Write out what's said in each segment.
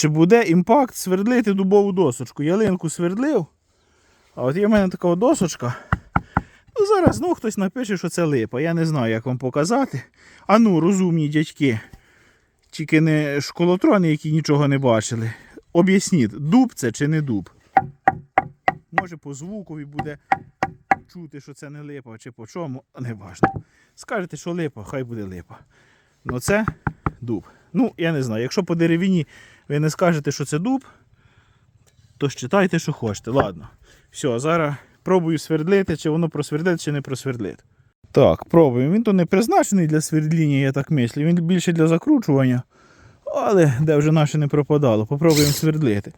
чи буде імпакт свердлити дубову досочку. Ялинку свердлив. А от є в мене така досочка. Ну, зараз знову хтось напише, що це липа. Я не знаю, як вам показати. А ну, розумні дядьки. Тільки не школотрони, які нічого не бачили. Об'ясніть, дуб це чи не дуб. Може по звукові буде чути, що це не липа, чи по чому, не важливо. Скажете, що липа, хай буде липа. Ну це дуб. Ну, я не знаю. Якщо по деревині ви не скажете, що це дуб, то считайте, що хочете. Ладно. Все, зараз пробую свердлити, чи воно просвердлить, чи не просвердлить. Так, пробуємо. Він то не призначений для свердління, я так мислю. Він більше для закручування. Але де вже наше не пропадало. Попробуємо свердлити.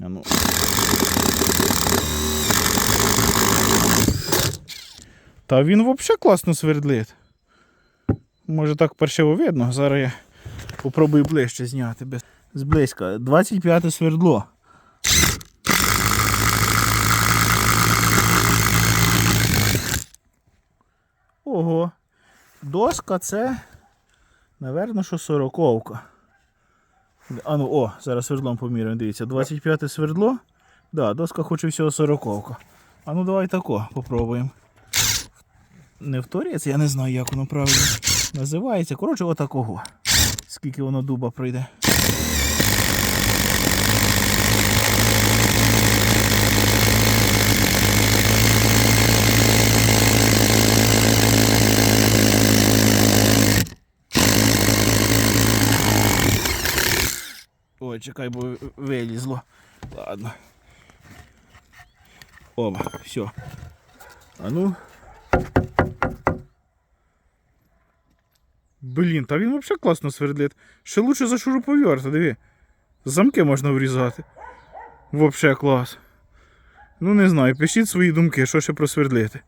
А ну. Та він взагалі класно свердлить. Може так паршиво видно. Зараз я попробую ближче зняти. Зблизька. 25 свердло. Ого. Доска це, напевно, що сороковка. А ну, о, зараз свердлом поміряємо. Дивіться, 25 свердло. Да, доска хоче всього сороковка. А ну давай тако попробуємо. Не вторець, я не знаю, як воно правильно називається. Коротше, отакого. Скільки воно дуба пройде. Ой, чекай, бо вилізло. Ладно. Оба, все. А ну. Блін, та він взагалі класно свердлить. Ще лучше за шуруповерта, диви. Замки можна врізати. Взагалі клас. Ну не знаю, пишіть свої думки, що ще просвердлити.